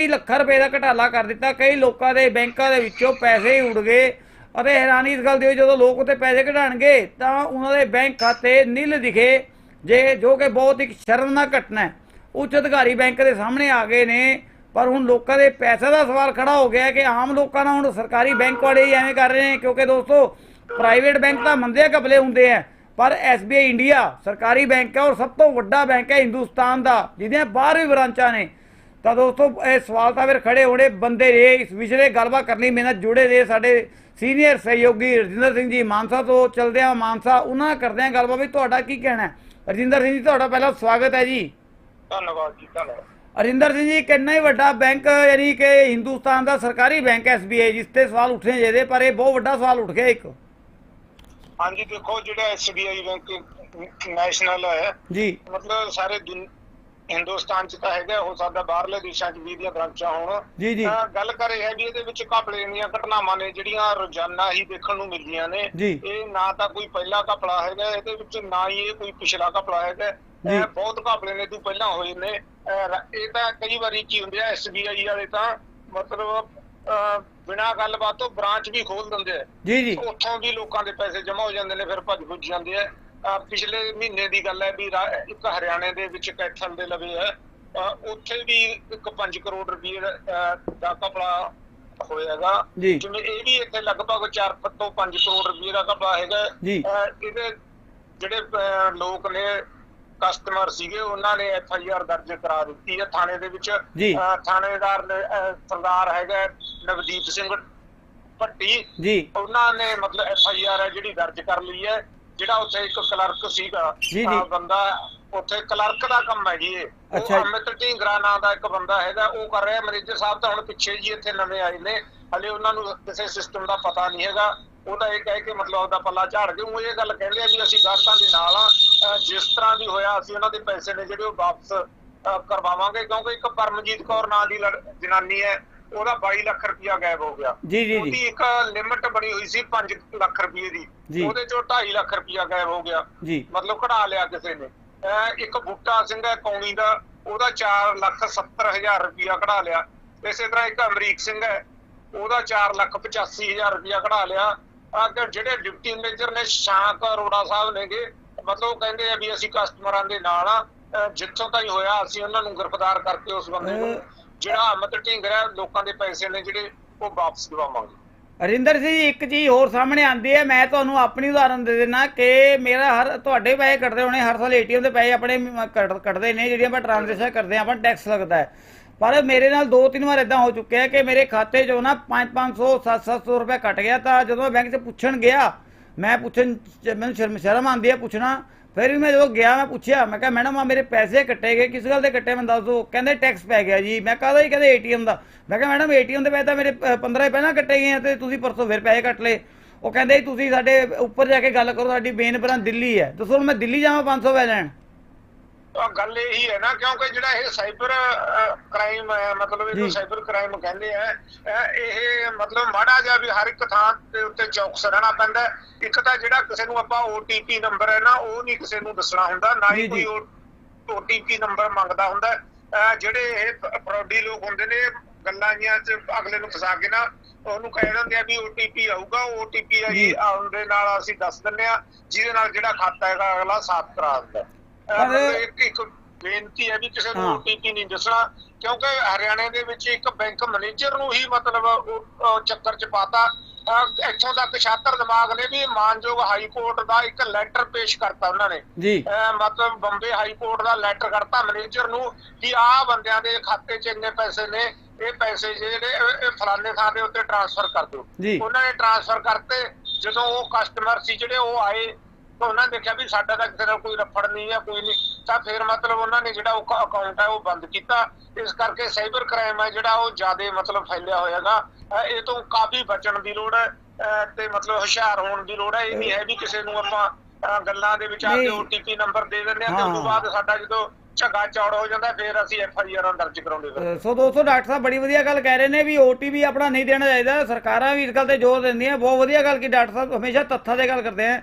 ਕਈ ਲੱਖਾਂ ਰੁਪਏ ਦਾ ਘਟਾਲਾ ਕਰ ਦਿੱਤਾ, ਕਈ ਲੋਕਾਂ ਦੇ ਬੈਂਕਾਂ ਦੇ ਵਿੱਚੋਂ ਪੈਸੇ ਹੀ ਉੱਡ ਗਏ। ਅਤੇ ਹੈਰਾਨੀ ਇਸ ਗੱਲ ਦੀ ਹੋਈ, ਜਦੋਂ ਲੋਕ ਉੱਤੇ ਪੈਸੇ ਕਢਾਣਗੇ ਤਾਂ ਉਹਨਾਂ ਦੇ ਬੈਂਕ ਖਾਤੇ ਨੀਲ ਦਿਖੇ, ਜੇ ਜੋ ਕਿ ਬਹੁਤ ਇੱਕ ਸ਼ਰਮਨਾਕ ਘਟਨਾ ਹੈ। ਉੱਚ ਅਧਿਕਾਰੀ ਬੈਂਕ ਦੇ ਸਾਹਮਣੇ ਆ ਗਏ ਨੇ, ਪਰ ਹੁਣ ਲੋਕਾਂ ਦੇ ਪੈਸੇ ਦਾ ਸਵਾਲ ਖੜਾ ਹੋ ਗਿਆ ਕਿ ਆਮ ਲੋਕਾਂ ਨਾਲ ਹੁਣ ਸਰਕਾਰੀ ਬੈਂਕ ਵਾਲੇ ਹੀ ਐਵੇਂ ਕਰ ਰਹੇ ਨੇ, ਕਿਉਂਕਿ ਦੋਸਤੋ, ਪ੍ਰਾਈਵੇਟ ਬੈਂਕ ਤਾਂ ਮੰਦੇ ਘਪਲੇ ਹੁੰਦੇ ਆ ਪਰ SBI ਇੰਡੀਆ ਸਰਕਾਰੀ ਬੈਂਕ ਹੈ ਔਰ ਸਭ ਤੋਂ ਵੱਡਾ ਬੈਂਕ ਹੈ ਹਿੰਦੁਸਤਾਨ ਦਾ, ਜਿਹਦੀਆਂ ਬਾਹਰ ਵੀ ਬ੍ਰਾਂਚਾਂ ਨੇ। ਤਾਂ ਦੋਸਤੋ ਇਹ ਸਵਾਲ ਤਾਂ ਫਿਰ ਖੜੇ ਹੋਣੇ ਬੰਦੇ ਨੇ ਇਸ ਵਿਸ਼ੇ ਗੱਲਬਾਤ ਕਰਨੀ ਮੇਰੇ ਨਾਲ ਜੁੜੇ ਨੇ ਸਾਡੇ ਸੀਨੀਅਰ ਸਹਿਯੋਗੀ ਰਜਿੰਦਰ ਸਿੰਘ ਜੀ ਮਾਨਸਾ ਤੋਂ ਚਲਦੇ ਆ ਮਾਨਸਾ ਉਹਨਾਂ ਕਰਦੇ ਆ ਗੱਲਬਾਤ ਵੀ ਤੁਹਾਡਾ ਕੀ ਕਹਿਣਾ ਹੈ? ਰਜਿੰਦਰ ਸਿੰਘ ਜੀ ਤੁਹਾਡਾ ਪਹਿਲਾ ਸਵਾਗਤ ਹੈ ਜੀ। ਧੰਨਵਾਦ ਜੀ ਧੰਨਵਾਦ। ਅਰਿੰਦਰ ਸਿੰਘ ਜੀ ਕਿੰਨਾ ਹੀ ਵੱਡਾ ਬੈਂਕ ਯਾਨੀ ਕਿ ਹਿੰਦੁਸਤਾਨ ਦਾ ਸਰਕਾਰੀ ਬੈਂਕ SBI ਜਿਸ ਤੇ ਸਵਾਲ ਉੱਠਣੇ ਚਾਹੀਦੇ ਪਰ ਇਹ ਬਹੁਤ ਵੱਡਾ ਸਵਾਲ ਉੱਠ ਗਿਆ ਇੱਕ। ਹਾਂਜੀ ਦੇਖੋ ਜਿਹੜਾ ਐਸਬੀਆਈ ਬੈਂਕ ਨੈਸ਼ਨਲ ਹੈ ਜੀ। ਮਤਲਬ ਸਾਰੇ ਹਿੰਦੁਸਤਾਨ ਚ ਤਾਂ ਹੈਗਾ ਹੋ ਸਕਦਾ ਬਾਹਰਲੇ ਦੇਸ਼ਾਂ ਚ ਵੀ ਦੀਆਂ ਬ੍ਰਾਂਚਾਂ ਹੋਣ। ਜੀ ਜੀ। ਤਾਂ ਗੱਲ ਕਰ ਇਹ ਹੈ ਵੀ ਇਹਦੇ ਵਿੱਚ ਘਪਲੇ ਦੀਆਂ ਘਟਨਾਵਾਂ ਨੇ ਜਿਹੜੀਆਂ ਰੋਜ਼ਾਨਾ ਹੀ ਦੇਖਣ ਨੂੰ ਮਿਲਦੀਆਂ ਨੇ। ਇਹ ਨਾ ਤਾਂ ਕੋਈ ਪਹਿਲਾ ਘਪਲਾ ਹੈਗਾ ਇਹਦੇ ਵਿੱਚ ਨਾ ਹੀ ਇਹ ਕੋਈ ਪਿਛਲਾ ਘਪਲਾ ਹੈਗਾ। ਇਹ ਬਹੁਤ ਘਪਲੇ ਨੇ ਤੂੰ ਪਹਿਲਾਂ ਹੋਏ ਨੇ। ਇਹ ਤਾਂ ਕਈ ਵਾਰੀ ਕੀ ਹੁੰਦੇ ਆ ਐਸਬੀਆਈ ਵਾਲੇ ਤਾਂ ਮਤਲਬ ਬਿਨਾਂ ਗੱਲਬਾਤ ਤੋਂ ਬ੍ਰਾਂਚ ਵੀ ਖੋਲ ਦਿੰਦੇ ਆ। ਜੀ ਜੀ। ਉੱਥੋਂ ਵੀ ਲੋਕਾਂ ਦੇ ਪੈਸੇ ਜਮ੍ਹਾਂ ਹੋ ਜਾਂਦੇ ਨੇ ਫਿਰ ਭੱਜ ਭੁੱਜ ਜਾਂਦੇ ਆ। ਪਿਛਲੇ ਮਹੀਨੇ ਦੀ ਗੱਲ ਹੈ ਵੀ ਇੱਕ ਹਰਿਆਣੇ ਦੇ ਵਿੱਚ ਕੈਥਲ ਦੇ ਲਵੇ ਹੈ ਉੱਥੇ ਵੀ ਇੱਕ 5 ਕਰੋੜ ਰੁਪਏ ਦਾ ਕਪੜਾ ਹੋਇਆਗਾ। ਜਿਵੇਂ ਇਹ ਵੀ ਇੱਥੇ ਲਗਭਗ 4 ਤੋਂ 5 ਕਰੋੜ ਰੁਪਏ ਦਾ ਕਪੜਾ ਹੈਗਾ। ਇਹਦੇ ਜਿਹੜੇ ਲੋਕ ਨੇ ਕਸਟਮਰ ਸੀਗੇ ਉਹਨਾਂ ਨੇ ਐਫ ਆਈ ਆਰ ਦਰਜ ਕਰਾ ਦਿੱਤੀ ਹੈ ਥਾਣੇ ਦੇ ਵਿੱਚ। ਥਾਣੇਦਾਰ ਸਰਦਾਰ ਹੈਗਾ ਨਵਦੀਪ ਸਿੰਘ ਭੱਟੀ। ਜੀ। ਉਹਨਾਂ ਨੇ ਮਤਲਬ ਐਫ ਆਈ ਆਰ ਹੈ ਜਿਹੜੀ ਦਰਜ ਕਰ ਲਈ ਹੈ। ਜਿਹੜਾ ਉੱਥੇ ਇੱਕ ਕਲਰਕ ਸੀਗਾ ਜੀ, ਬੰਦਾ ਉੱਥੇ ਕਲਰਕ ਦਾ ਕੰਮ ਹੈ ਜੀ ਇਹ। ਅੱਛਾ ਉਹ ਜੀ। ਅਮਿਤ ਢੀਂਗਰਾ ਨਾਂ ਦਾ ਇੱਕ ਬੰਦਾ ਹੈਗਾ ਉਹ ਕਰ ਰਿਹਾ ਮੈਨੇਜਰ ਸਾਹਿਬ ਤਾਂ ਹੁਣ ਪਿੱਛੇ ਜੀ ਇੱਥੇ ਨਵੇਂ ਆਏ ਨੇ। ਹਲੇ ਉਹਨਾਂ ਨੂੰ ਕਿਸੇ ਸਿਸਟਮ ਦਾ ਪਤਾ ਨਹੀਂ ਹੈਗਾ। ਉਹਦਾ ਇਹ ਕਹਿ ਕੇ ਮਤਲਬ ਉਹਦਾ ਪੱਲਾ ਝਾੜ ਕੇ ਉਹ ਇਹ ਗੱਲ ਕਹਿੰਦੇ ਆ ਵੀ ਅਸੀਂ ਗਾਹਕਾਂ ਦੇ ਨਾਲ ਆ। ਅਹ ਜਿਸ ਤਰ੍ਹਾਂ ਵੀ ਹੋਇਆ ਅਸੀਂ ਉਹਨਾਂ ਦੇ ਪੈਸੇ ਨੇ ਜਿਹੜੇ ਉਹ ਵਾਪਸ ਅਹ ਕਰਵਾਵਾਂਗੇ ਕਿਉਂਕਿ ਇੱਕ ਪਰਮਜੀਤ ਕੌਰ ਨਾਂ ਦੀ ਲੜ- ਜਨਾਨੀ ਹੈ। ਉਹਦਾ 22 ਲੱਖ ਰੁਪਇਆ ਗਾਇਬ ਹੋ ਗਿਆ। ਜੀ ਜੀ ਉਹਦੀ ਇੱਕ ਲਿਮਟ ਬਣੀ ਹੋਈ ਸੀ 5 ਲੱਖ ਰੁਪਏ ਦੀ। ਉਹਦੇ ਚੋਂ 2.5 ਲੱਖ ਰੁਪਇਆ ਗਾਇਬ ਹੋ ਗਿਆ। ਜੀ। ਮਤਲਬ ਕਢਾ ਲਿਆ ਕਿਸੇ ਨੇ। ਇੱਕ ਬੁੱਟਾ ਸਿੰਘ ਹੈ ਕੌਣੀ ਦਾ ਉਹਦਾ 4 ਲੱਖ 70 ਹਜ਼ਾਰ ਰੁਪਇਆ ਕਢਾ ਲਿਆ। ਇਸੇ ਤਰ੍ਹਾਂ ਇੱਕ ਅਮਰੀਕ ਸਿੰਘ ਹੈ ਉਹਦਾ 4 ਲੱਖ 85 ਹਜ਼ਾਰ ਰੁਪਇਆ ਕਢਾ ਲਿਆ। ਕਿ ਜਿਹੜੇ ਡਿਪਟੀ ਮੈਨੇਜਰ ਨੇ ਸ਼ਾਂਕ ਅਰੋੜਾ ਸਾਹਿਬ ਨੇਗੇ ਮਤਲਬ ਉਹ ਕਹਿੰਦੇ ਆ ਵੀ ਅਸੀਂ ਕਸਟਮਰਾਂ ਦੇ ਨਾਲ ਆ। ਜਿੱਥੋਂ ਤਾਈਂ ਹੋਇਆ ਅਸੀਂ ਉਹਨਾਂ ਨੂੰ ਗ੍ਰਿਫਤਾਰ ਕਰਕੇ ਉਸ ਬੰਦੇ ਨੂੰ ਜਿਹੜਾ ਅਮਤ ਢਿੰਗਰਾ ਲੋਕਾਂ ਦੇ ਪੈਸੇ ਨੇ ਜਿਹੜੇ ਉਹ ਵਾਪਸ ਦਿਵਾਵਾਂਗੇ। ਅਰਿੰਦਰ ਸਿੰਘ ਜੀ, ਇੱਕ ਚੀਜ਼ ਹੋਰ ਸਾਹਮਣੇ ਆਉਂਦੀ ਹੈ, ਮੈਂ ਤੁਹਾਨੂੰ ਆਪਣੀ ਉਦਾਹਰਨ ਦੇ ਦੇਣਾ ਕਿ ਮੇਰਾ ਹਰ ਤੁਹਾਡੇ ਪੈਸੇ ਕੱਟਦੇ ਹੋਣੇ, ਹਰ ਸਾਲ ਏਟੀਐਮ ਦੇ ਪੈਸੇ ਆਪਣੇ ਕੱਟਦੇ ਨੇ, ਜਿਹੜੀਆਂ ਆਪਾਂ ਟ੍ਰਾਂਜੈਕਸ਼ਨ ਕਰਦੇ ਆਪਾਂ ਟੈਕਸ ਲੱਗਦਾ ਹੈ। ਪਰ ਮੇਰੇ ਨਾਲ ਦੋ ਤਿੰਨ ਵਾਰ ਇਦਾਂ ਹੋ ਚੁੱਕਿਆ ਕਿ ਮੇਰੇ ਖਾਤੇ 'ਚੋਂ ਨਾ 5-500 700 ਰੁਪਏ ਕੱਟ ਗਿਆ ਤਾਂ ਜਦੋਂ ਮੈਂ ਬੈਂਕ 'ਚ ਪੁੱਛਣ ਗਿਆ, ਮੈਂ ਪੁੱਛਣ ਮੈਨੂੰ ਸ਼ਰਮ ਸ਼ਰਮ ਹੈ ਪੁੱਛਣਾ ਫਿਰ ਵੀ ਮੈਂ ਜਦੋਂ ਗਿਆ ਮੈਂ ਪੁੱਛਿਆ ਮੈਂ ਕਿਹਾ ਮੈਡਮ ਆ ਮੇਰੇ ਪੈਸੇ ਕੱਟੇ ਗਏ ਕਿਸ ਗੱਲ ਦੇ ਕੱਟੇ ਮੈਨੂੰ ਦੱਸ ਦਿਓ ਕਹਿੰਦੇ ਟੈਕਸ ਪੈ ਗਿਆ ਜੀ। ਮੈਂ ਕਹਦਾ ਜੀ? ਕਹਿੰਦੇ ਏਟੀਐਮ ਦਾ। ਮੈਂ ਕਿਹਾ ਮੈਡਮ ਏਟੀਐਮ ਦੇ ਪੈਸੇ ਤਾਂ ਮੇਰੇ ਅ, 15 ਹੀ ਪਹਿਲਾਂ ਕੱਟੇ ਗਏ ਆ ਤੇ ਤੁਸੀਂ ਪਰਸੋਂ ਫਿਰ ਪੈਸੇ ਕੱਟ ਲਏ। ਉਹ ਕਹਿੰਦੇ ਜੀ ਤੁਸੀਂ ਸਾਡੇ ਉੱਪਰ ਜਾ ਕੇ ਗੱਲ ਕਰੋ ਸਾਡੀ ਮੇਨ ਬਰਾਂ ਦਿੱਲੀ ਹੈ। ਦੱਸੋ ਹੁਣ ਮੈਂ ਦਿੱਲੀ ਜਾਵਾਂ 500 ਪੈ ਲੈਣ ਗੱਲ ਇਹੀ ਹੈ ਨਾ ਕਿਉਂਕਿ ਜਿਹੜਾ ਇਹ ਸਾਈਬਰ ਕ੍ਰਾਈਮ ਹੈ ਮਤਲਬ ਇਹਨੂੰ। ਸਾਈਬਰ ਕ੍ਰਾਈਮ ਕਹਿੰਦੇ ਆ ਇਹ ਮਤਲਬ ਮਾੜਾ ਜਿਹਾ ਵੀ ਹਰ ਇੱਕ ਥਾਂ ਦੇ ਉੱਤੇ ਚੌਕਸ ਰਹਿਣਾ ਪੈਂਦਾ। ਇੱਕ ਤਾਂ ਜਿਹੜਾ ਕਿਸੇ ਨੂੰ ਆਪਾਂ OTP ਨੰਬਰ ਹੈ ਨਾ ਉਹ ਨਹੀਂ ਕਿਸੇ ਨੂੰ ਦੱਸਣਾ ਹੁੰਦਾ ਨਾ ਹੀ। ਕੋਈ OTP ਨੰਬਰ ਮੰਗਦਾ ਹੁੰਦਾ ਜਿਹੜੇ ਇਹ ਫਰੋਡੀ ਲੋਕ ਹੁੰਦੇ ਨੇ ਗੱਲਾਂ ਜੀਆਂ ਚ ਅਗਲੇ ਨੂੰ ਫਸਾ ਕੇ ਨਾ ਉਹਨੂੰ ਕਹਿ ਦਿੰਦੇ ਆ ਵੀ OTP ਆਊਗਾ OTP ਆ ਜੀ। ਜੀ ਆਉਣ ਦੇ ਨਾਲ ਅਸੀਂ ਦੱਸ ਦਿੰਦੇ ਆ ਜਿਹਦੇ ਨਾਲ ਜਿਹੜਾ ਖਾਤਾ ਹੈਗਾ ਅਗਲਾ ਸਾਫ਼ ਕਰਾ ਦਿੰਦਾ ਪਰ- ਇੱਕ ਬੇਨਤੀ ਹੈ ਵੀ ਕਿਸੇ ਨੂੰ। OTP ਨਹੀਂ ਦੱਸਣਾ ਕਿਉਂਕਿ ਹਰਿਆਣੇ ਦੇ ਵਿੱਚ ਇੱਕ ਬੈਂਕ ਮੈਨੇਜਰ ਨੂੰ ਹੀ ਮਤਲਬ ਚੱਕਰ ਚ ਪਾਤਾ ਇੱਥੋਂ ਤੱਕ ਛਾਤਰ ਦਿਮਾਗ ਨੇ ਵੀ ਮਾਨਯੋਗ ਹਾਈ ਕੋਰਟ ਦਾ ਇੱਕ ਲੈਟਰ ਪੇਸ਼ ਕਰਤਾ ਉਹਨਾਂ ਨੇ ਜੀ ਮਤਲਬ ਬੰਬੇ ਹਾਈ ਕੋਰਟ ਦਾ ਲੈਟਰ ਕਰਤਾ ਮੈਨੇਜਰ ਨੂੰ ਕਿ ਆਹ ਬੰਦਿਆਂ ਦੇ ਖਾਤੇ 'ਚ ਇੰਨੇ ਪੈਸੇ ਨੇ ਇਹ ਪੈਸੇ ਜਿਹੜੇ ਫਲਾਣੇ ਥਾਂ ਦੇ ਉੱਤੇ ਟ੍ਰਾਂਸਫਰ ਕਰ ਦਿਓ। ਉਹਨਾਂ ਨੇ ਟ੍ਰਾਂਸਫਰ ਕਰਤੇ ਜਦੋਂ ਉਹ ਕਸਟਮਰ ਸੀ ਜਿਹੜੇ ਉਹ ਆਏ ਤਾਂ ਉਹਨਾਂ ਨੇ ਦੇਖਿਆ ਵੀ ਸਾਡਾ ਤਾਂ ਕਿਸੇ ਨਾਲ ਕੋਈ ਰਫੜ ਨਹੀਂ ਹੈ ਕੋਈ ਨਹੀਂ। ਤਾਂ ਫਿਰ ਮਤਲਬ ਉਹਨਾਂ ਨੇ ਜਿਹੜਾ ਉਹ ਅਕਾਊਂਟ ਹੈ ਉਹ ਬੰਦ ਕੀਤਾ। ਇਸ ਕਰਕੇ ਸਾਈਬਰ ਕ੍ਰਾਈਮ ਹੈ ਜਿਹੜਾ ਉਹ ਜ਼ਿਆਦਾ ਮਤਲਬ ਫੈਲਿਆ ਹੋਇਆਗਾ। ਇਹ ਤੋਂ ਕਾਫੀ ਬਚਣ ਦੀ ਲੋੜ ਹੈ ਤੇ ਮਤਲਬ ਹੁਸ਼ਿਆਰ ਹੋਣ ਦੀ ਲੋੜ ਹੈ। ਇਹ ਨਹੀਂ ਹੈ ਵੀ ਕਿਸੇ ਨੂੰ ਆਪਾਂ ਗੱਲਾਂ ਦੇ ਵਿੱਚ ਆ ਕੇ ਨਹੀਂ। OTP ਨੰਬਰ ਦੇ ਦਿੰਦੇ ਆ ਤੇ। ਉਸ ਤੋਂ ਬਾਅਦ ਸਾਡਾ ਜਦੋਂ ਝੱਗਾ ਚੌੜ ਹੋ ਜਾਂਦਾ ਫਿਰ ਅਸੀਂ ਐਫ ਆਈ ਆਰ ਦਰਜ ਕਰਾਉਂਦੇ ਫਿਰ ਸੋ ਦੋਸਤੋ ਡਾਕਟਰ ਸਾਹਿਬ ਬੜੀ ਵਧੀਆ ਗੱਲ ਕਹਿ ਰਹੇ ਨੇ ਵੀ OTP ਆਪਣਾ ਨਹੀਂ ਦੇਣਾ ਚਾਹੀਦਾ। ਸਰਕਾਰਾਂ ਵੀ ਇਸ ਗੱਲ ਤੇ ਜ਼ੋਰ ਦਿੰਦੀਆਂ। ਬਹੁਤ ਵਧੀਆ ਗੱਲ ਕੀ ਡਾਕਟਰ ਸਾਹਿਬ ਹਮੇਸ਼ਾ ਤੱਥਾਂ ਤੇ ਗੱਲ ਕਰਦੇ ਆ।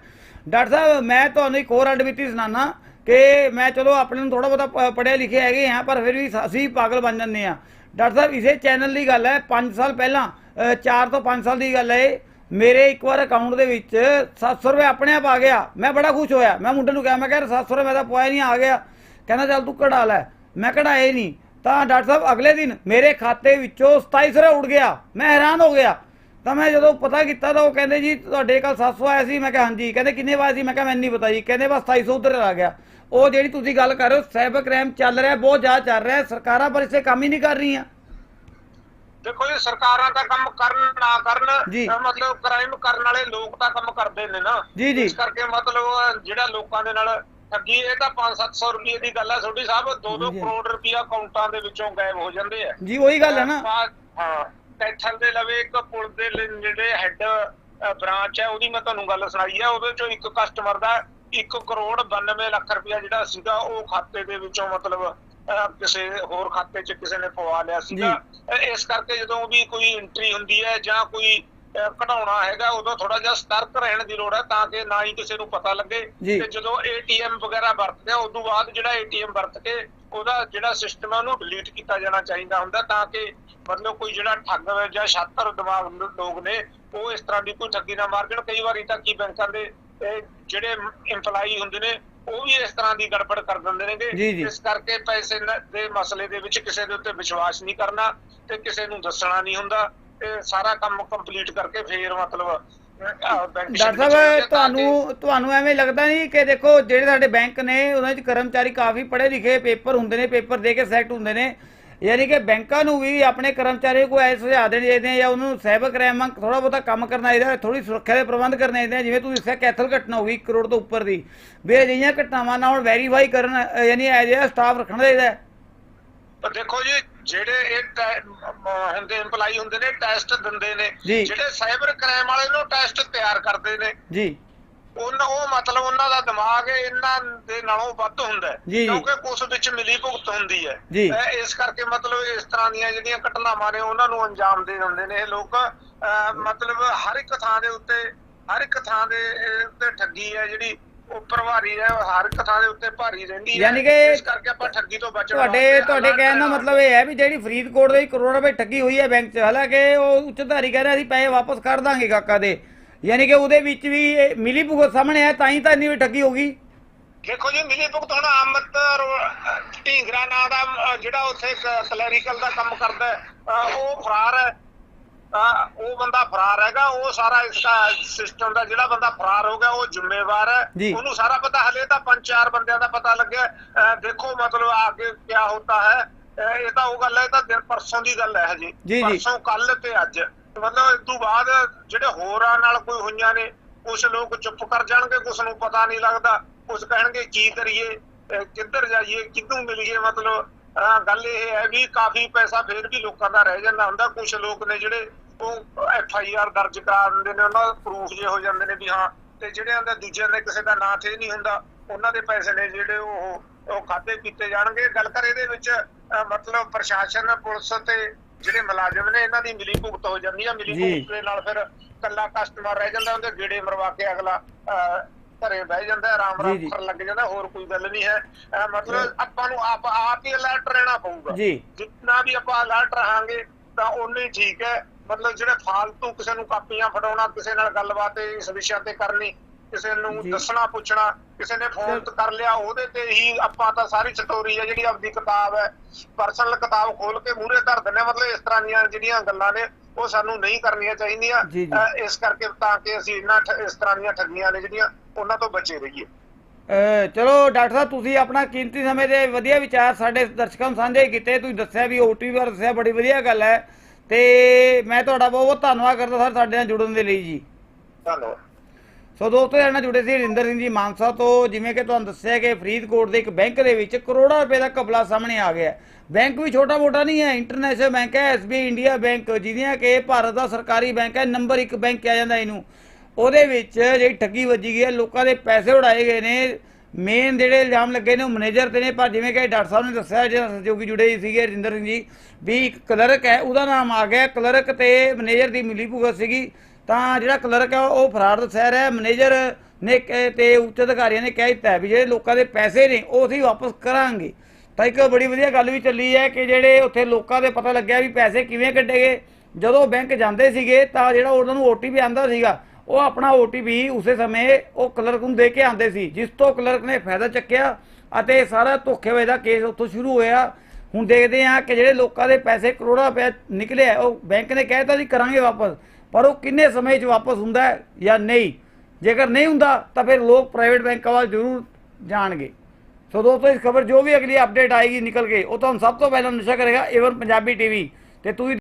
ਡਾਕਟਰ ਸਾਹਿਬ, ਮੈਂ ਤੁਹਾਨੂੰ ਇੱਕ ਹੋਰ ਅਡਵਿਤੀ ਸੁਣਾਣਾ ਕਿ ਮੈਂ ਚਲੋ ਆਪਣੇ ਨੂੰ ਥੋੜਾ ਬਹੁਤਾ ਪੜਿਆ ਲਿਖੇ ਹੈਗੇ ਹਾਂ, ਪਰ ਫਿਰ ਵੀ ਅਸੀਂ ਪਾਗਲ ਬਣ ਜਾਂਦੇ ਆ ਡਾਕਟਰ ਸਾਹਿਬ, ਇਸੇ ਚੈਨਲ ਦੀ ਗੱਲ ਹੈ 5 ਸਾਲ ਪਹਿਲਾਂ 4 ਤੋਂ 5 ਸਾਲ ਦੀ ਗੱਲ ਹੈ, ਮੇਰੇ ਇੱਕ ਵਾਰ ਅਕਾਊਂਟ ਦੇ ਵਿੱਚ 700 ਰੁਪਏ ਆਪਣੇ ਆਪ ਆ ਗਿਆ। ਮੈਂ ਬੜਾ ਖੁਸ਼ ਹੋਇਆ। ਮੈਂ ਮੁੰਡੇ ਨੂੰ ਕਿਹਾ, ਮੈਂ ਕਿਹਾ, ਯਾਰ 700 ਰੁਪਏ ਦਾ ਪੋਇਆ ਨਹੀਂ, ਆ ਗਿਆ। ਕਹਿੰਦਾ, ਚੱਲ ਤੂੰ ਕਢਾ ਲੈ। ਮੈਂ ਕਢਾਏ ਨਹੀਂ। ਤਾਂ ਡਾਕਟਰ ਸਾਹਿਬ, ਅਗਲੇ ਦਿਨ ਮੇਰੇ ਖਾਤੇ ਵਿੱਚੋਂ 2700 ਰੁਪਏ ਉੱਡ ਗਿਆ। ਮੈਂ ਹੈਰਾਨ ਹੋ ਗਿਆ। ਤਾਂ ਮੈਂ ਜਦੋਂ ਪਤਾ ਕੀਤਾ ਤਾਂ ਉਹ ਕਹਿੰਦੇ ਜੀ ਤੁਹਾਡੇ ਕੱਲ 700 ਆਇਆ ਸੀ। ਮੈਂ ਕਿਹਾ ਹਾਂਜੀ। ਕਹਿੰਦੇ ਕਿੰਨੇ ਵਾਰ ਸੀ? ਮੈਂ ਕਿਹਾ ਮੈਨੂੰ ਨਹੀਂ ਪਤਾ ਜੀ ਕਹਿੰਦੇ ਬਸ 2700 ਉਧਰ ਆ ਗਿਆ। ਉਹ ਜਿਹੜੀ ਤੁਸੀਂ ਗੱਲ ਕਰ ਰਹੇ ਹੋ ਸਾਈਬਰ ਕ੍ਰਾਈਮ ਚੱਲ ਰਿਹਾ ਬਹੁਤ ਜ਼ਿਆਦਾ ਚੱਲ ਰਿਹਾ। ਸਰਕਾਰਾਂ ਪਰ ਇਸੇ ਕੰਮ ਹੀ ਨਹੀਂ ਕਰ ਰਹੀਆਂ। ਦੇਖੋ ਜੀ ਸਰਕਾਰਾਂ ਤਾਂ ਕੰਮ ਕਰਨ ਨਾ ਕਰਨ ਮਤਲਬ ਕ੍ਰਾਈਮ ਕਰਨ ਵਾਲੇ ਲੋਕ ਤਾਂ ਕੰਮ ਕਰਦੇ ਨੇ ਨਾ। ਇਸ ਕਰਕੇ ਮਤਲਬ ਜਿਹੜਾ ਲੋਕਾਂ ਦੇ ਨਾਲ ਠੱਗੀ ਇਹ ਤਾਂ 5-700 ਰੁਪਏ ਦੀ ਗੱਲ ਹੈ। ਛੋਟੀ ਸਾਹਿਬ 2-2 ਜੀ। ਕਰੋੜ ਰੁਪਇਆ ਅਕਾਊਂਟਾਂ ਦੇ ਵਿੱਚੋਂ ਗਾਇਬ ਹੋ ਜਾਂਦੇ ਆ। ਜੀ ਉਹੀ ਗੱਲ ਹੈ ਨਾ। ਹਾਂ। ਕੈਥਲ ਦੇ ਲਵੇ ਇੱਕ ਪੁਲ ਦੇ ਜਿਹੜੇ ਹੈੱਡ ਬ੍ਰਾਂਚ ਹੈ ਉਹਦੀ ਮੈਂ ਤੁਹਾਨੂੰ ਗੱਲ ਸੁਣਾਈ ਹੈ ਉਹਦੇ ਚੋਂ ਇੱਕ ਕਸਟਮਰ ਦਾ 1 ਕਰੋੜ 92 ਲੱਖ ਰੁਪਇਆ ਜਿਹੜਾ ਸੀਗਾ ਉਹ ਖਾਤੇ ਦੇ ਵਿੱਚੋਂ ਮਤਲਬ ਕਿਸੇ ਹੋਰ ਖਾਤੇ 'ਚ ਕਿਸੇ ਨੇ ਪਵਾ ਲਿਆ ਸੀਗਾ। ਇਸ ਕਰਕੇ ਜਦੋਂ ਵੀ ਕੋਈ ਐਂਟਰੀ ਹੁੰਦੀ ਹੈ ਜਾਂ ਕੋਈ ਕਢਾਉਣਾ ਹੈਗਾ ਉਦੋਂ ਥੋੜਾ ਜਿਹਾ ਸਤਰਕ ਰਹਿਣ ਦੀ ਲੋੜ ਹੈ ਤਾਂ ਕਿ ਨਾ ਹੀ ਕਿਸੇ ਨੂੰ ਪਤਾ ਲੱਗੇ। ਤੇ ਜਦੋਂ ਏਟੀਐਮ ਵਗੈਰਾ ਵਰਤਦੇ ਆ ਤੋਂ ਬਾਅਦ ਜਿਹੜਾ ਏਟੀਐਮ ਵਰਤ ਕੇ ਉਹਦਾ ਜਿਹੜਾ ਸਿਸਟਮ ਹੈ ਉਹਨੂੰ ਡਿਲੀਟ ਕੀਤਾ ਜਾਣਾ ਚਾਹੀਦਾ ਹੁੰਦਾ ਤਾਂ ਕਿ ਮਤਲਬ ਕੋਈ ਜਿਹੜਾ ਠੱਗ ਜਾਂ ਛਾਤਰ ਦਿਮਾਗ ਲੋਕ ਨੇ ਉਹ ਇਸ ਤਰ੍ਹਾਂ ਦੀ ਕੋਈ ਠੱਗੀ ਨਾ ਮਾਰ ਜਾਣ ਕਈ ਵਾਰੀ ਤਾਂ ਕੀ ਬੈਂਕਾਂ ਦੇ ਜਿਹੜੇ EMPLOYEE ਹੁੰਦੇ ਨੇ ਉਹ ਵੀ ਇਸ ਤਰ੍ਹਾਂ ਦੀ ਗੜਬੜ ਕਰ ਦਿੰਦੇ ਨੇਗੇ। ਇਸ ਕਰਕੇ ਪੈਸੇ ਦੇ ਮਸਲੇ ਦੇ ਵਿੱਚ ਕਿਸੇ ਦੇ ਉੱਤੇ ਵਿਸ਼ਵਾਸ ਨਹੀਂ ਕਰਨਾ ਤੇ ਕਿਸੇ ਨੂੰ ਦੱਸਣਾ ਨਹੀਂ ਹੁੰਦਾ। ਤੇ ਸਾਰਾ ਕੰਮ ਕੰਪਲੀਟ ਕਰਕੇ ਫੇਰ ਮਤਲਬ ਡਾਕਟਰ ਸਾਹਿਬ ਤੁਹਾਨੂੰ ਤੁਹਾਨੂੰ ਐਵੇਂ ਲੱਗਦਾ ਨਹੀਂ ਕਿ ਦੇਖੋ ਜਿਹੜੇ ਸਾਡੇ ਬੈਂਕ ਨੇ ਉਹਨਾਂ ਵਿੱਚ ਕਰਮਚਾਰੀ ਕਾਫੀ ਪੜ੍ਹੇ ਲਿਖੇ ਪੇਪਰ ਹੁੰਦੇ ਨੇ ਪੇਪਰ ਦੇ ਕੇ ਸਿਲੈਕਟ ਹੁੰਦੇ ਨੇ। ਯਾਨੀ ਕਿ ਬੈਂਕਾਂ ਨੂੰ ਵੀ ਆਪਣੇ ਕਰਮਚਾਰੀਆਂ ਕੋ ਐਸੇ ਸੁਝਾਅ ਦੇਣੇ ਚਾਹੀਦੇ ਆ ਜਾਂ ਉਹਨਾਂ ਨੂੰ ਸਾਈਬਰ ਕ੍ਰਾਈਮ ਵਾਂਗ ਥੋੜਾ ਬਹੁਤਾ ਕੰਮ ਕਰਨਾ ਚਾਹੀਦਾ ਥੋੜੀ ਸੁਰੱਖਿਆ ਦੇ ਪ੍ਰਬੰਧ ਕਰਨੇ ਚਾਹੀਦੇ ਆ। ਜਿਵੇਂ ਤੁਸੀਂ ਦੱਸਿਆ ਕੈਥਲ ਘਟਨਾ ਹੋ ਗਈ 1 ਕਰੋੜ ਤੋਂ ਉੱਪਰ ਦੀ। ਵੀ ਅਜਿਹੀਆਂ ਘਟਨਾਵਾਂ ਨਾਲ ਵੈਰੀਫਾਈ ਕਰਨ ਯਾਨੀ ਐਜ ਸਟਾਫ ਰੱਖਣਾ ਚਾਹੀਦਾ ਦੇਖੋ ਜੀ ਜਿਹੜੇ ਇਹ ਹੁੰਦੇ EMPLOYEE ਹੁੰਦੇ ਨੇ ਟੈਸਟ ਦਿੰਦੇ ਨੇ। ਜਿਹੜੇ ਸਾਈਬਰ ਕ੍ਰਾਈਮ ਵਾਲੇ ਨੂੰ ਟੈਸਟ ਤਿਆਰ ਕਰਦੇ ਨੇ। ਜੀ। ਉਹਨਾਂ ਉਹ ਮਤਲਬ ਉਹਨਾਂ ਦਾ ਦਿਮਾਗ ਇਹਨਾਂ ਦੇ ਨਾਲੋਂ ਵੱਧ ਹੁੰਦਾ ਹੈ। ਕਿਉਂਕਿ ਕੁਛ ਵਿੱਚ ਮਿਲੀ ਭੁਗਤ ਹੁੰਦੀ ਹੈ। ਇਸ ਕਰਕੇ ਮਤਲਬ ਇਸ ਤਰ੍ਹਾਂ ਦੀਆਂ ਜਿਹੜੀਆਂ ਘਟਨਾਵਾਂ ਨੇ ਉਹਨਾਂ ਨੂੰ ਅੰਜਾਮ ਦੇ ਦਿੰਦੇ ਨੇ। ਇਹ ਲੋਕ ਮਤਲਬ ਹਰ ਇੱਕ ਥਾਂ ਦੇ ਉੱਤੇ ਹਰ ਇੱਕ ਥਾਂ ਦੇ ਉੱਤੇ ਠੱਗੀ ਹੈ ਜਿਹੜੀ ਉਹ ਪ੍ਰਭਾਰੀ ਹੈ ਹਰ ਇੱਕ ਥਾਂ ਦੇ ਉੱਤੇ ਭਾਰੀ ਰਹਿੰਦੀ ਹੈ। ਯਾਨੀ ਕਿ ਇਸ ਕਰਕੇ ਆਪਾਂ ਠੱਗੀ ਤੋਂ ਬਚਣਾ ਤੁਹਾਡੇ ਤੁਹਾਡੇ ਕਹਿਣ ਦਾ ਮਤਲਬ ਇਹ ਹੈ ਵੀ ਜਿਹੜੀ ਫਰੀਦਕੋਟ ਦੇ ਕਰੋੜ ਰੁਪਏ ਠੱਗੀ ਹੋਈ ਹੈ ਬੈਂਕ 'ਚ ਹਾਲਾਂਕਿ ਉਹ ਉੱਚ ਅਧਿਕਾਰੀ ਕਹਿ ਰਿਹਾ ਅਸੀਂ ਪੈਸੇ ਵਾਪਸ ਕਰ ਦਾਂਗੇ ਕਾਕਾ ਦੇ। ਯਾਨੀ ਕਿ ਉਹਦੇ ਵਿੱਚ ਵੀ ਮਿਲੀ ਭੁਗਤ ਸਾਹਮਣੇ ਆਇਆ ਤਾਂ ਹੀ ਤਾਂ ਇੰਨੀ ਵੀ ਠੱਗੀ ਹੋ ਗਈ। ਦੇਖੋ ਜੀ ਮਿਲੀ ਭੁਗਤ ਹੁਣ ਅਮਤ ਢੀਂਗਰਾ ਨਾਂ ਦਾ ਜਿਹੜਾ ਉੱਥੇ ਕਲੈਰੀਕਲ ਦਾ ਕੰਮ ਕਰਦਾ ਉਹ ਫਰਾਰ ਹੈ। ਅਹ, ਉਹ ਬੰਦਾ ਫਰਾਰ ਹੈਗਾ ਉਹ ਸਾਰਾ ਸਿਸਟਮ ਦਾ ਜਿਹੜਾ ਬੰਦਾ ਫਰਾਰ ਹੋ ਗਿਆ ਉਹ ਜ਼ਿੰਮੇਵਾਰ। ਹੈ। ਉਹਨੂੰ ਸਾਰਾ ਪਤਾ ਹਲੇ ਤਾਂ ਪੰਜ ਚਾਰ ਬੰਦਿਆਂ ਦਾ ਪਤਾ ਲੱਗਿਆ। ਦੇਖੋ ਮਤਲਬ ਆਗੇ ਕੀ ਹੁੰਦਾ ਹੈ। ਇਹ ਤਾਂ ਉਹ ਗੱਲ ਹੈ ਤਾਂ ਦਿਨ ਪਰਸੋਂ ਦੀ ਗੱਲ ਹੈ ਜੀ। ਪਰਸੋਂ ਕੱਲ ਤੇ ਅੱਜ। ਮਤਲਬ ਇਸ ਤੋਂ ਬਾਅਦ ਜਿਹੜੇ ਹੋਰਾਂ ਨਾਲ ਕੋਈ ਹੋਈਆਂ ਨੇ ਕੁਝ ਲੋਕ ਚੁੱਪ ਕਰ ਜਾਣਗੇ ਕੁਝ ਨੂੰ ਪਤਾ ਨਹੀਂ ਲੱਗਦਾ। ਕੁਝ ਕਹਿਣਗੇ ਕੀ ਕਰੀਏ? ਕਿੱਧਰ ਜਾਈਏ? ਕਿੱਦੋਂ ਮਿਲੀਏ? ਮਤਲਬ ਗੱਲ ਇਹ ਹੈ ਵੀ ਕਾਫੀ ਪੈਸਾ ਫੇਰ ਵੀ ਲੋਕਾਂ ਦਾ ਰਹਿ ਜਾਂਦਾ ਹੁੰਦਾ। ਕੁਝ ਲੋਕ ਨੇ ਜਿਹੜੇ ਉਹ ਐਫ ਆਈ ਆਰ ਦਰਜ ਕਰਾ ਦਿੰਦੇ ਨੇ ਉਹਨਾਂ ਦਾ ਪ੍ਰੂਫ ਜੇ ਹੋ ਜਾਂਦੇ ਨੇ ਵੀ ਹਾਂ ਤੇ ਜਿਹੜਿਆਂ ਦਾ ਦੂਜਿਆਂ ਦੇ ਕਿਸੇ ਦਾ ਨਾਂ ਤੇ ਨਹੀਂ ਹੁੰਦਾ ਉਹਨਾਂ ਦੇ ਪੈਸੇ ਨੇ ਜਿਹੜੇ ਉਹ ਉਹ ਖਾਤੇ ਕੀਤੇ ਜਾਣਗੇ। ਗੱਲ ਕਰ ਇਹਦੇ ਵਿੱਚ ਮਤਲਬ ਪ੍ਰਸ਼ਾਸਨ ਪੁਲਿਸ ਤੇ ਜਿਹੜੇ ਮੁਲਾਜ਼ਮ ਨੇ ਇਹਨਾਂ ਦੀ ਮਿਲੀ ਭੁਗਤ ਹੋ ਜਾਂਦੀ ਆ। ਮਿਲੀ। ਭੁਗਤ ਦੇ ਨਾਲ ਫਿਰ ਕੱਲਾ ਕਸਟਮਰ ਰਹਿ ਜਾਂਦਾ ਉਹਦੇ ਗੇੜੇ ਮਰਵਾ ਕੇ ਅਗਲਾ ਘਰੇ ਬਹਿ ਜਾਂਦਾ ਆਰਾਮ ਜੀ, ਆਰਾਮ। ਕਰਨ ਲੱਗ ਜਾਂਦਾ ਹੋਰ ਕੋਈ ਗੱਲ ਨਹੀਂ ਹੈ। ਅਹ, ਮਤਲਬ ਆਪਾਂ ਨੂੰ ਆਪ ਆਪ ਹੀ ਅਲਰਟ ਰਹਿਣਾ ਪਊਗਾ। ਜੀ। ਜਿੰਨਾ ਵੀ ਆਪਾਂ ਅਲਰਟ ਰਹਾਂਗੇ ਤਾਂ ਉਨੇ ਹੀ ਠੀਕ ਹੈ। ਮਤਲਬ ਜਿਹੜੇ ਫਾਲਤੂ ਕਿਸੇ ਨੂੰ ਕਾਪੀਆਂ ਫੜਾਉਣਾ ਕਿਸੇ ਨਾਲ ਗੱਲਬਾਤ ਇਸ ਵਿਸ਼ਿਆਂ ਤੇ ਕਰਨੀ ਕਿਸੇ ਜੀ। ਨੂੰ ਦੱਸਣਾ ਪੁੱਛਣਾ ਕਿਸੇ ਨੇ ਫੋਨ ਚਲ- ਕਰ ਲਿਆ ਉਹਦੇ ਤੇ ਹੀ ਆਪਾਂ ਤਾਂ ਸਾਰੀ ਸਟੋਰੀ ਹੈ ਜਿਹੜੀ ਆਪਦੀ ਕਿਤਾਬ ਹੈ। ਪਰਸਨਲ ਕਿਤਾਬ ਖੋਲ ਕੇ ਮੂਹਰੇ ਧਰ ਦਿੰਦੇ ਹਾਂ। ਮਤਲਬ ਇਸ ਤਰ੍ਹਾਂ ਦੀਆਂ ਜਿਹੜੀਆਂ ਗੱਲਾਂ ਨੇ ਉਹ ਸਾਨੂੰ ਨਹੀਂ ਕਰਨੀਆਂ ਚਾਹੀਦੀਆਂ। ਇਸ ਕਰਕੇ ਤਾਂ ਕਿ ਅਸੀਂ ਇਹਨਾਂ ਇਸ ਤਰ੍ਹਾਂ ਦੀਆਂ ਠੱਗੀਆਂ ਨੇ ਜਿਹੜੀਆਂ ਉਹਨਾਂ ਤੋਂ ਬਚੇ ਰਹੀਏ। ਚਲੋ ਡਾਕਟਰ ਸਾਹਿਬ ਤੁਸੀਂ ਆਪਣਾ ਕੀਮਤੀ ਸਮੇਂ ਦੇ ਵਧੀਆ ਵਿਚਾਰ ਸਾਡੇ ਦਰਸ਼ਕਾਂ ਨੂੰ ਸਾਂਝੇ ਕੀਤੇ। ਤੁਸੀਂ ਦੱਸਿਆ ਵੀ ਓਟੀਪੀ ਬਾਰੇ ਦੱਸਿਆ ਬੜੀ ਵਧੀਆ ਗੱਲ ਹੈ। ਤੇ ਮੈਂ ਤੁਹਾਡਾ ਬਹੁਤ ਬਹੁਤ ਧੰਨਵਾਦ ਕਰਦਾ ਸਰ ਸਾਡੇ ਨਾਲ ਜੁੜਨ ਦੇ ਲਈ ਜੀ। ਧੰਨਵਾਦ। ਸੋ ਦੋਸਤੋ ਇਹਨਾਂ ਨਾਲ ਜੁੜੇ ਸੀ ਰਿੰਦਰ ਸਿੰਘ ਜੀ ਮਾਨਸਾ ਤੋਂ। ਜਿਵੇਂ ਕਿ ਤੁਹਾਨੂੰ ਦੱਸਿਆ ਕਿ ਫਰੀਦਕੋਟ ਦੇ ਇੱਕ ਬੈਂਕ ਦੇ ਵਿੱਚ ਕਰੋੜਾਂ ਰੁਪਏ ਦਾ ਘਪਲਾ ਸਾਹਮਣੇ ਆ ਗਿਆ ਬੈਂਕ ਵੀ ਛੋਟਾ ਮੋਟਾ ਨਹੀਂ ਹੈ, ਇੰਟਰਨੈਸ਼ਨਲ ਬੈਂਕ ਹੈ ਐਸਬੀਆਈ ਇੰਡੀਆ ਬੈਂਕ, ਜਿਹਦੀਆਂ ਕਿ ਭਾਰਤ ਦਾ ਸਰਕਾਰੀ ਬੈਂਕ ਹੈ, ਨੰਬਰ 1 ਬੈਂਕ ਕਿਹਾ ਜਾਂਦਾ ਇਹਨੂੰ। ਉਹਦੇ ਵਿੱਚ ਜਿਹੜੀ ਠੱਗੀ ਵੱਜੀ ਗਈ ਹੈ, ਲੋਕਾਂ ਦੇ ਪੈਸੇ ਉਡਾਏ ਗਏ ਨੇ। ਮੇਨ ਜਿਹੜੇ ਇਲਜ਼ਾਮ ਲੱਗੇ ਨੇ ਉਹ ਮੈਨੇਜਰ ਤੇ ਨੇ, ਪਰ ਜਿਵੇਂ ਕਿ ਡਾਕਟਰ ਸਾਹਿਬ ਨੇ ਦੱਸਿਆ, ਜਿਹੜਾ ਸਹਿਯੋਗੀ ਜੁੜੇ ਸੀਗੇ ਰਿੰਦਰ ਸਿੰਘ ਜੀ, ਵੀ ਇੱਕ ਕਲਰਕ ਹੈ, ਉਹਦਾ ਨਾਮ ਆ ਗਿਆ ਕਲਰਕ ਤੇ ਮੈਨੇਜਰ ਦੀ ਮਿਲੀ ਭੁਗਤ ਸੀਗੀ। ਤਾਂ ਜਿਹੜਾ ਕਲਰਕ ਹੈ ਉਹ ਫਰਾਰ ਸਹਿਰ ਹੈ। ਮੈਨੇਜਰ ਨੇ ਕ- ਤੇ ਉੱਚ ਅਧਿਕਾਰੀਆਂ ਨੇ ਕਹਿ ਦਿੱਤਾ ਵੀ ਜਿਹੜੇ ਲੋਕਾਂ ਦੇ ਪੈਸੇ ਨੇ, ਉਹ ਅਸੀਂ ਵਾਪਸ ਕਰਾਂਗੇ। ਤਾਂ ਇੱਕ ਬੜੀ ਵਧੀਆ ਗੱਲ ਵੀ ਚੱਲੀ ਹੈ ਕਿ ਜਿਹੜੇ ਉੱਥੇ ਲੋਕਾਂ ਦੇ ਪਤਾ ਲੱਗਿਆ ਵੀ ਪੈਸੇ ਕਿਵੇਂ ਕੱਢੇ ਗਏ। ਜਦੋਂ ਬੈਂਕ ਜਾਂਦੇ ਸੀਗੇ ਤਾਂ ਜਿਹੜਾ ਉਹਨਾਂ ਨੂੰ OTP ਆਂਦਾ ਸੀਗਾ, ਉਹ ਆਪਣਾ OTP ਉਸੇ ਸਮੇਂ ਉਹ ਕਲਰਕ ਨੂੰ ਦੇ ਕੇ ਆਂਦੇ ਸੀ, ਜਿਸ ਤੋਂ ਕਲਰਕ ਨੇ ਫਾਇਦਾ ਚੱਕਿਆ ਅਤੇ ਸਾਰਾ ਧੋਖੇਬਾਜ਼ੀ ਦਾ ਕੇਸ ਉੱਥੋਂ ਸ਼ੁਰੂ ਹੋਇਆ। ਹੁਣ ਦੇਖਦੇ ਹਾਂ ਕਿ ਜਿਹੜੇ ਲੋਕਾਂ ਦੇ ਪੈਸੇ ਕਰੋੜਾਂ ਰੁਪਏ ਨਿਕਲੇ ਉਹ ਬੈਂਕ ਨੇ ਕਹਿਤਾ ਸੀ ਕਰਾਂਗੇ ਵਾਪਸ। ਪਰ ਉਹ ਕਿੰਨੇ ਸਮੇਂ 'ਚ ਵਾਪਸ ਹੁੰਦਾ ਹੈ ਜਾਂ ਨਹੀਂ? ਜੇਕਰ ਨਹੀਂ ਹੁੰਦਾ, ਤਾਂ ਫਿਰ ਲੋਕ ਪ੍ਰਾਈਵੇਟ ਬੈਂਕਾਂ ਵੱਲ ਜ਼ਰੂਰ ਜਾਣਗੇ। ਸੋ ਦੋਸਤੋ, ਇਸ ਖਬਰ ਜੋ ਵੀ ਅਗਲੀ ਅਪਡੇਟ ਆਏਗੀ ਨਿਕਲ ਕੇ, ਉਹ ਤੁਹਾਨੂੰ ਸਭ ਤੋਂ ਪਹਿਲਾਂ ਨਸ਼ਾ ਕਰੇਗਾ ਏਵਨ ਪੰਜਾਬੀ ਟੀਵੀ ਤੇ ਤੁਸੀਂ